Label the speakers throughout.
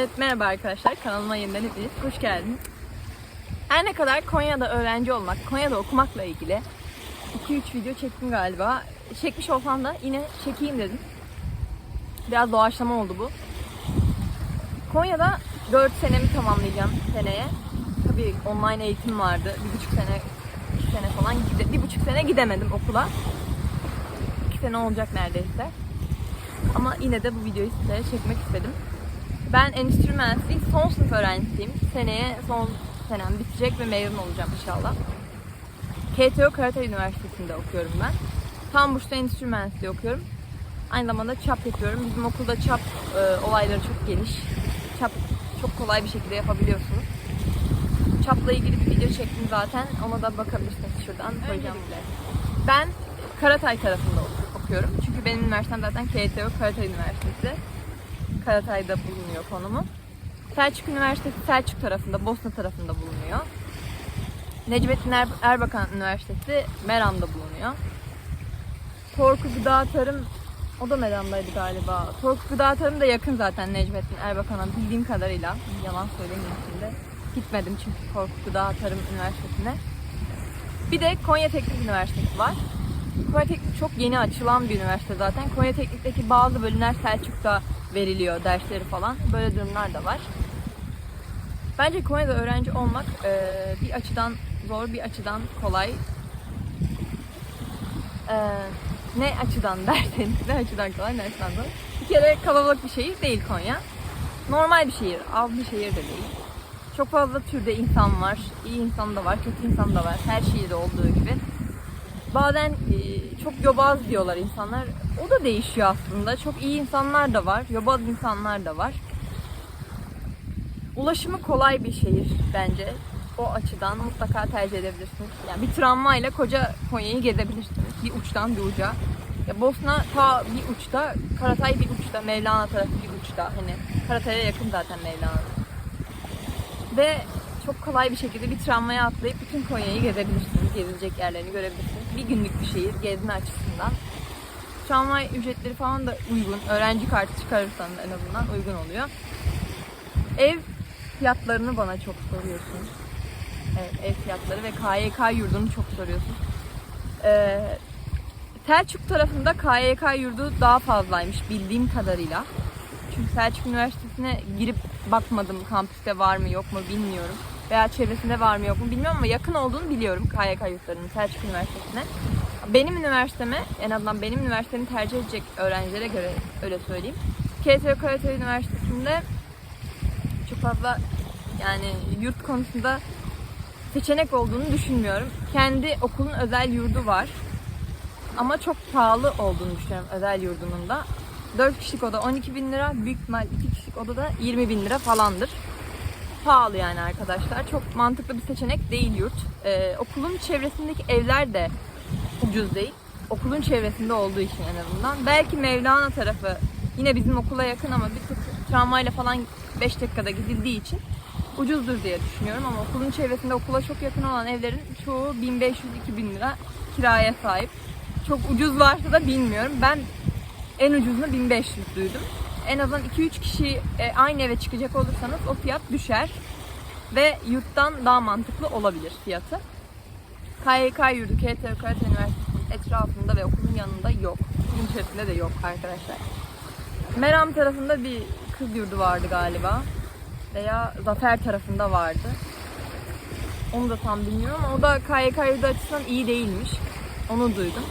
Speaker 1: Evet merhaba arkadaşlar kanalıma yeniden hepiniz hoş geldiniz. Her ne kadar Konya'da öğrenci olmak, Konya'da okumakla ilgili 2-3 video çektim galiba. Çekmiş olsam da yine çekeyim dedim. Biraz doğaçlama oldu bu. Konya'da 4 senemi tamamlayacağım seneye. Tabii online eğitim vardı. Bir buçuk sene, iki sene falan gide, bir buçuk sene gidemedim okula. İki sene olacak neredeyse. Ama yine de bu videoyu size çekmek istedim. Ben endüstri mühendisliği son sınıf öğrencisiyim. Seneye son senem bitecek ve mezun olacağım inşallah. KTO Karatay Üniversitesi'nde okuyorum ben. Tam bursta endüstri mühendisliği okuyorum. Aynı zamanda çap yapıyorum. Bizim okulda çap e, olayları çok geniş. Çap çok kolay bir şekilde yapabiliyorsunuz. Çapla ilgili bir video çektim zaten. Ona da bakabilirsiniz şuradan koyacağım. Ben Karatay tarafında oku- okuyorum. Çünkü benim üniversitem zaten KTO Karatay Üniversitesi. Karatay'da bulunuyor konumu. Selçuk Üniversitesi Selçuk tarafında, Bosna tarafında bulunuyor. Necmettin Er- Erbakan Üniversitesi Meram'da bulunuyor. Torku Gıda Tarım o da Meram'daydı galiba. Torku Gıda Tarım da yakın zaten Necmettin Erbakan'a bildiğim kadarıyla. Yalan söylemeyeyim şimdi. Gitmedim çünkü Torku Gıda Tarım Üniversitesi'ne. Bir de Konya Teknik Üniversitesi var. Konya Teknik çok yeni açılan bir üniversite zaten. Konya Teknik'teki bazı bölümler Selçuk'ta veriliyor dersleri falan. Böyle durumlar da var. Bence Konya'da öğrenci olmak eee, bir açıdan zor, bir açıdan kolay. Eee, ne açıdan derseniz, ne açıdan kolay, ne açıdan zor. Bir kere kalabalık bir şehir değil Konya. Normal bir şehir, az bir şehir de değil. Çok fazla türde insan var. İyi insan da var, kötü insan da var. Her şehirde olduğu gibi. Bazen e, çok yobaz diyorlar insanlar. O da değişiyor aslında. Çok iyi insanlar da var, yobaz insanlar da var. Ulaşımı kolay bir şehir bence. O açıdan mutlaka tercih edebilirsiniz. Yani bir tramvayla koca Konya'yı gezebilirsiniz. Bir uçtan bir uca. Ya Bosna ta bir uçta, Karatay bir uçta, Mevlana tarafı bir uçta. Hani Karatay'a yakın zaten Mevlana. Ve çok kolay bir şekilde bir tramvaya atlayıp bütün Konya'yı gezebilirsiniz. Gezilecek yerlerini görebilirsiniz. Bir günlük bir şehir gezme açısından. Tramvay ücretleri falan da uygun. Öğrenci kartı çıkarırsanız en azından uygun oluyor. Ev fiyatlarını bana çok soruyorsunuz. Evet, ev fiyatları ve KYK yurdunu çok soruyorsunuz. Ee, Selçuk tarafında KYK yurdu daha fazlaymış bildiğim kadarıyla. Çünkü Selçuk Üniversitesi'ne girip bakmadım kampüste var mı yok mu bilmiyorum. Veya çevresinde var mı yok mu bilmiyorum ama yakın olduğunu biliyorum KYK yurtlarının Selçuk Üniversitesi'ne. Benim üniversiteme, en azından benim üniversitemi tercih edecek öğrencilere göre öyle söyleyeyim. KTO Karatay Üniversitesi'nde çok fazla yani yurt konusunda seçenek olduğunu düşünmüyorum. Kendi okulun özel yurdu var. Ama çok pahalı olduğunu düşünüyorum özel yurdunun da. 4 kişilik oda 12 bin lira, büyük ihtimal 2 kişilik oda da 20 bin lira falandır. Pahalı yani arkadaşlar. Çok mantıklı bir seçenek değil yurt. Ee, okulun çevresindeki evler de ucuz değil. Okulun çevresinde olduğu için en azından. Belki Mevlana tarafı yine bizim okula yakın ama bir tık tramvayla falan 5 dakikada gidildiği için ucuzdur diye düşünüyorum ama okulun çevresinde okula çok yakın olan evlerin çoğu 1500-2000 lira kiraya sahip. Çok ucuz varsa da bilmiyorum. Ben en ucuzunu 1500 duydum. En azından 2-3 kişi e, aynı eve çıkacak olursanız o fiyat düşer. Ve yurttan daha mantıklı olabilir fiyatı. KYK yurdu KTÜ Karatay Üniversitesi'nin etrafında ve okulun yanında yok. Okulun içerisinde de yok arkadaşlar. Meram tarafında bir kız yurdu vardı galiba. Veya Zafer tarafında vardı. Onu da tam bilmiyorum o da KYK yurdu açısından iyi değilmiş. Onu duydum.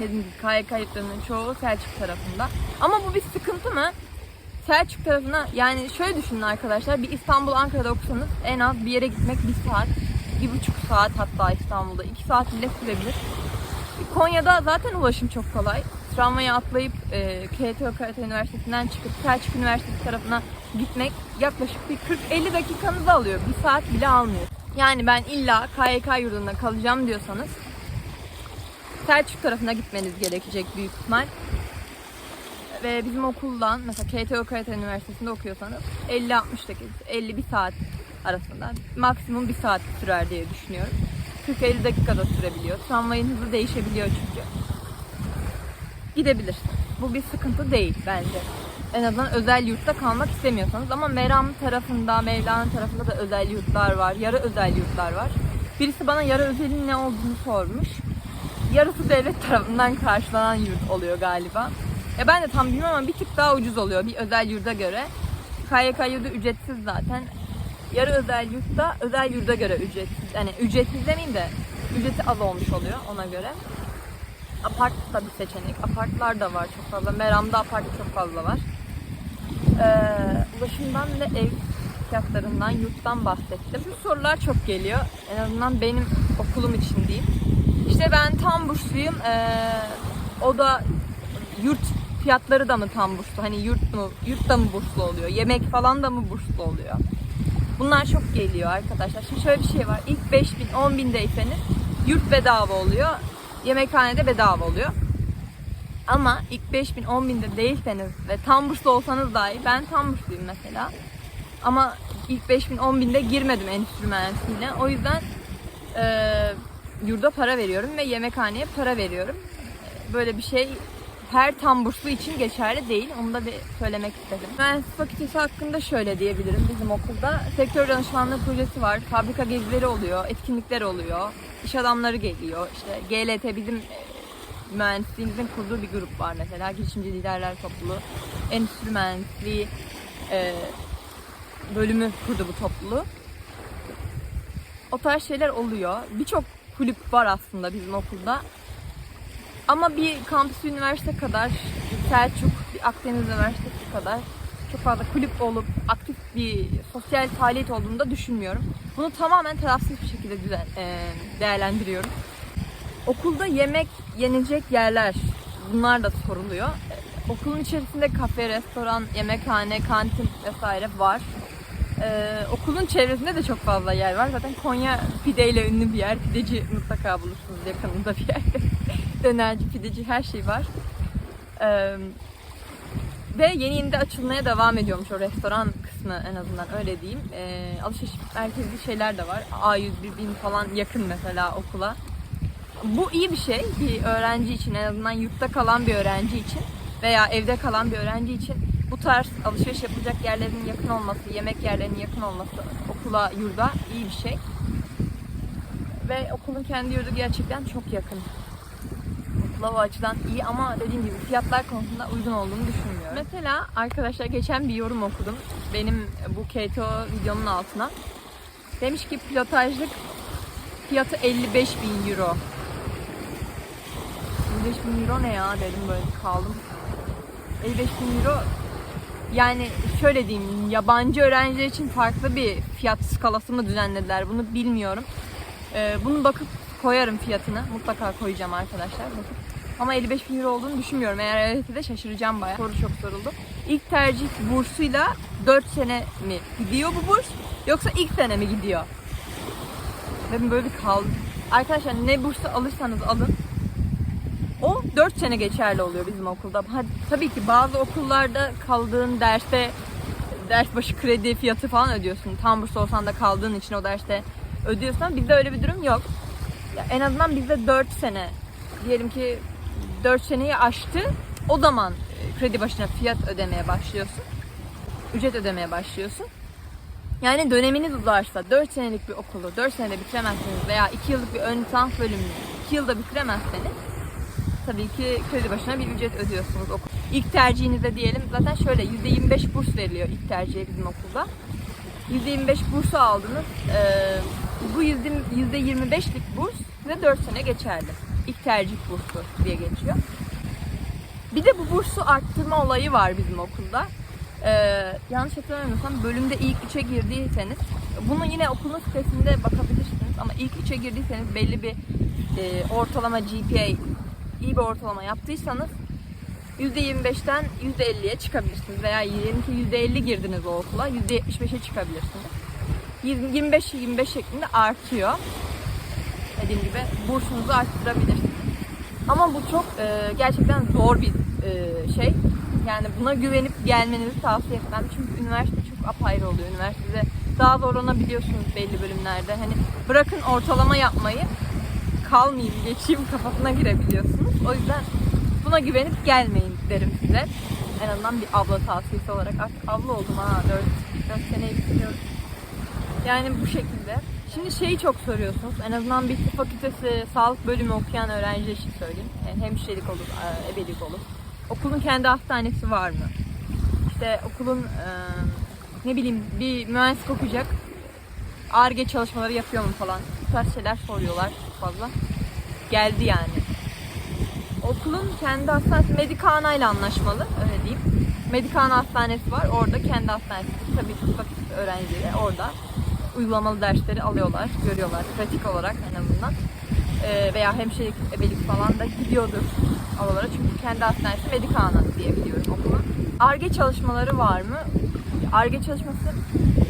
Speaker 1: Dediğim gibi KYK yurtlarının çoğu Selçuk tarafında. Ama bu bir sıkıntı mı? Selçuk tarafına yani şöyle düşünün arkadaşlar bir İstanbul Ankara'da okusanız en az bir yere gitmek bir saat, bir buçuk saat hatta İstanbul'da iki saat bile sürebilir. Konya'da zaten ulaşım çok kolay. Tramvaya atlayıp e, KTO Karatay Üniversitesi'nden çıkıp Selçuk Üniversitesi tarafına gitmek yaklaşık bir 40-50 dakikanızı alıyor. Bir saat bile almıyor. Yani ben illa KYK yurdunda kalacağım diyorsanız Selçuk tarafına gitmeniz gerekecek büyük ihtimal. Ve bizim okuldan mesela KTO Karatay Üniversitesi'nde okuyorsanız 50-60 dakika, 50 bir saat arasında maksimum bir saat sürer diye düşünüyorum. 40-50 dakikada sürebiliyor. Tramvayın hızı değişebiliyor çünkü. Gidebilirsiniz. Bu bir sıkıntı değil bence. en azından özel yurtta kalmak istemiyorsanız. Ama Meram tarafında, Mevlana tarafında da özel yurtlar var. Yarı özel yurtlar var. Birisi bana yarı özelin ne olduğunu sormuş. Yarısı devlet tarafından karşılanan yurt oluyor galiba. Ya ben de tam bilmiyorum ama bir tık daha ucuz oluyor bir özel yurda göre. KYK yurdu ücretsiz zaten. Yarı özel yurtta özel yurda göre ücretsiz. Yani ücretsiz demeyeyim de ücreti az olmuş oluyor ona göre. Apart da bir seçenek. Apartlar da var çok fazla. Meram'da apart çok fazla var. Ee, ulaşımdan ve ev fiyatlarından, yurttan bahsettim. Şu sorular çok geliyor. En azından benim okulum için diyeyim. İşte ben tam bursluyum. Ee, o da yurt fiyatları da mı tam burslu? Hani yurt mu, yurt da mı burslu oluyor? Yemek falan da mı burslu oluyor? Bunlar çok geliyor arkadaşlar. Şimdi şöyle bir şey var. İlk 5000, 10 bindeyseniz yurt bedava oluyor. Yemekhanede bedava oluyor. Ama ilk 5000, 10 binde değilseniz ve tam burslu olsanız dahi ben tam bursluyum mesela. Ama ilk 5000, 10 binde girmedim endüstri. O yüzden eee yurda para veriyorum ve yemekhaneye para veriyorum. Böyle bir şey her tam burslu için geçerli değil. Onu da bir söylemek istedim. Mühendislik fakültesi hakkında şöyle diyebilirim bizim okulda. Sektör danışmanlığı projesi var. Fabrika gezileri oluyor, etkinlikler oluyor. iş adamları geliyor. İşte GLT bizim e, mühendisliğimizin kurduğu bir grup var mesela. Girişimci Liderler Topluluğu. Endüstri Mühendisliği e, bölümü kurdu bu topluluğu. O tarz şeyler oluyor. Birçok kulüp var aslında bizim okulda. Ama bir kampüs üniversite kadar, Selçuk, bir Akdeniz Üniversitesi kadar çok fazla kulüp olup aktif bir sosyal faaliyet olduğunu da düşünmüyorum. Bunu tamamen tarafsız bir şekilde düzen, e, değerlendiriyorum. Okulda yemek yenecek yerler, bunlar da soruluyor. E, Okulun içerisinde kafe, restoran, yemekhane, kantin vesaire var. Ee, okulun çevresinde de çok fazla yer var. Zaten Konya pideyle ünlü bir yer. Pideci mutlaka bulursunuz yakınında bir yerde. Dönerci, pideci her şey var. Ee, ve yeni yeni de açılmaya devam ediyormuş o restoran kısmı en azından öyle diyeyim. Ee, alışveriş merkezli şeyler de var. A101 bin falan yakın mesela okula. Bu iyi bir şey bir öğrenci için en azından yurtta kalan bir öğrenci için veya evde kalan bir öğrenci için bu tarz alışveriş yapacak yerlerin yakın olması, yemek yerlerinin yakın olması okula, yurda iyi bir şey. Ve okulun kendi yurdu gerçekten çok yakın. Okula o açıdan iyi ama dediğim gibi fiyatlar konusunda uygun olduğunu düşünmüyorum. Mesela arkadaşlar geçen bir yorum okudum. Benim bu KTO videomun altına. Demiş ki pilotajlık fiyatı 55 bin euro. 55 bin euro ne ya dedim böyle kaldım. 55 bin euro yani şöyle diyeyim yabancı öğrenciler için farklı bir fiyat skalası mı düzenlediler bunu bilmiyorum. Ee, bunu bakıp koyarım fiyatını. Mutlaka koyacağım arkadaşlar. Bakıp. Ama 55 bin euro olduğunu düşünmüyorum. Eğer öyleyse de şaşıracağım bayağı. Soru çok soruldu. İlk tercih bursuyla 4 sene mi gidiyor bu burs? Yoksa ilk sene mi gidiyor? Dedim böyle bir kaldım. Arkadaşlar ne bursu alırsanız alın. O 4 sene geçerli oluyor bizim okulda. Ha, tabii ki bazı okullarda kaldığın derste ders başı kredi fiyatı falan ödüyorsun. Tam burs olsan da kaldığın için o derste ödüyorsan bizde öyle bir durum yok. Ya en azından bizde 4 sene diyelim ki 4 seneyi aştı. O zaman e, kredi başına fiyat ödemeye başlıyorsun. Ücret ödemeye başlıyorsun. Yani döneminiz uzarsa 4 senelik bir okulu 4 senede bitiremezseniz veya 2 yıllık bir ön lisans bölümünü 2 yılda bitiremezseniz tabii ki kredi başına bir ücret ödüyorsunuz. okul. İlk tercihinize diyelim zaten şöyle %25 burs veriliyor ilk tercihe bizim okulda. %25 bursu aldınız. Ee, bu %25'lik burs size 4 sene geçerli. İlk tercih bursu diye geçiyor. Bir de bu bursu arttırma olayı var bizim okulda. Ee, yanlış hatırlamıyorsam bölümde ilk üçe girdiyseniz bunu yine okulun sitesinde bakabilirsiniz ama ilk üçe girdiyseniz belli bir ortalama GPA iyi bir ortalama yaptıysanız %25'ten %50'ye çıkabilirsiniz veya diyelim ki %50 girdiniz o okula %75'e çıkabilirsiniz. 25-25 şeklinde artıyor. Dediğim gibi bursunuzu arttırabilirsiniz. Ama bu çok e, gerçekten zor bir e, şey. Yani buna güvenip gelmenizi tavsiye etmem. Çünkü üniversite çok apayrı oluyor. Üniversitede daha zorlanabiliyorsunuz belli bölümlerde. Hani bırakın ortalama yapmayı kalmayayım, geçeyim kafasına girebiliyorsunuz. O yüzden buna güvenip gelmeyin derim size. En azından bir abla tavsiyesi olarak. Artık abla oldum ha 4, 4 seneyi bitiriyorum. Yani bu şekilde. Şimdi şeyi çok soruyorsunuz. En azından bir tıp fakültesi, sağlık bölümü okuyan öğrenciler için söyleyeyim. Yani hemşirelik olur, e, ebelik olur. Okulun kendi hastanesi var mı? İşte okulun e, ne bileyim bir mühendislik okuyacak. ARGE çalışmaları yapıyor mu falan. Bu tarz şeyler soruyorlar çok fazla. Geldi yani. Okulun kendi hastanesi Medikana ile anlaşmalı öyle diyeyim. Medikana hastanesi var. Orada kendi hastanesi. Tabii tıp fakültesi öğrencileri orada uygulamalı dersleri alıyorlar, görüyorlar. Pratik olarak en azından. Ee, veya hemşirelik, ebelik falan da gidiyordur oralara. Çünkü kendi hastanesi Medikana diye biliyorum okulun. ARGE çalışmaları var mı? ARGE çalışması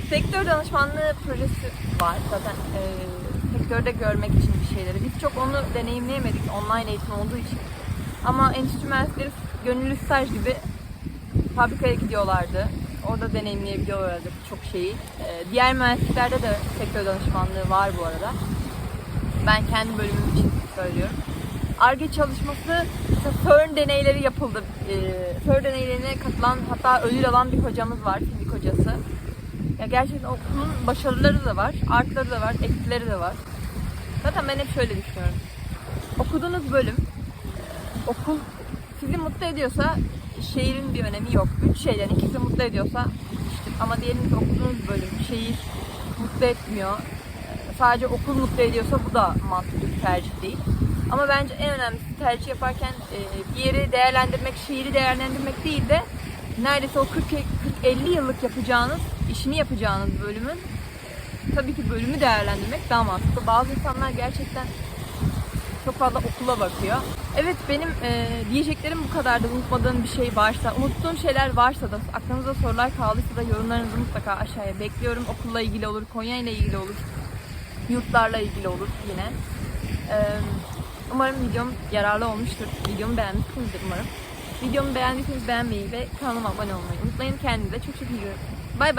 Speaker 1: sektör danışmanlığı projesi var zaten e, sektörde görmek için bir şeyleri. Biz çok onu deneyimleyemedik online eğitim olduğu için. Ama endüstri mühendisleri gönüllü staj gibi fabrikaya gidiyorlardı. Orada deneyimleyebiliyorlardı çok şeyi. Ee, diğer mühendisliklerde de sektör danışmanlığı var bu arada. Ben kendi bölümüm için söylüyorum. ARGE çalışması, işte CERN deneyleri yapıldı. Ee, CERN deneylerine katılan, hatta ödül alan bir hocamız var, fizik hocası. Ya gerçekten okulun başarıları da var, artıları da var, eksileri de var. Zaten ben hep şöyle düşünüyorum. Okuduğunuz bölüm, okul sizi mutlu ediyorsa şehrin bir önemi yok. Üç şeyden ikisi mutlu ediyorsa işte ama diyelim ki okuduğunuz bölüm şehir mutlu etmiyor. Sadece okul mutlu ediyorsa bu da mantıklı bir tercih değil. Ama bence en önemlisi tercih yaparken e, bir yeri değerlendirmek, şehri değerlendirmek değil de neredeyse o 40-50 yıllık yapacağınız, işini yapacağınız bölümün tabii ki bölümü değerlendirmek daha mantıklı. Bazı insanlar gerçekten çok fazla okula bakıyor. Evet benim e, diyeceklerim bu kadardı. Unutmadığım bir şey varsa, unuttuğum şeyler varsa da, aklınızda sorular kaldıysa da yorumlarınızı mutlaka aşağıya bekliyorum. Okulla ilgili olur, Konya ile ilgili olur, yurtlarla ilgili olur yine. E, umarım videom yararlı olmuştur. Videomu beğenmişsinizdir umarım. Videomu beğendiyseniz beğenmeyi ve kanalıma abone olmayı unutmayın. Kendinize çok çok iyi bakın. Bay bay.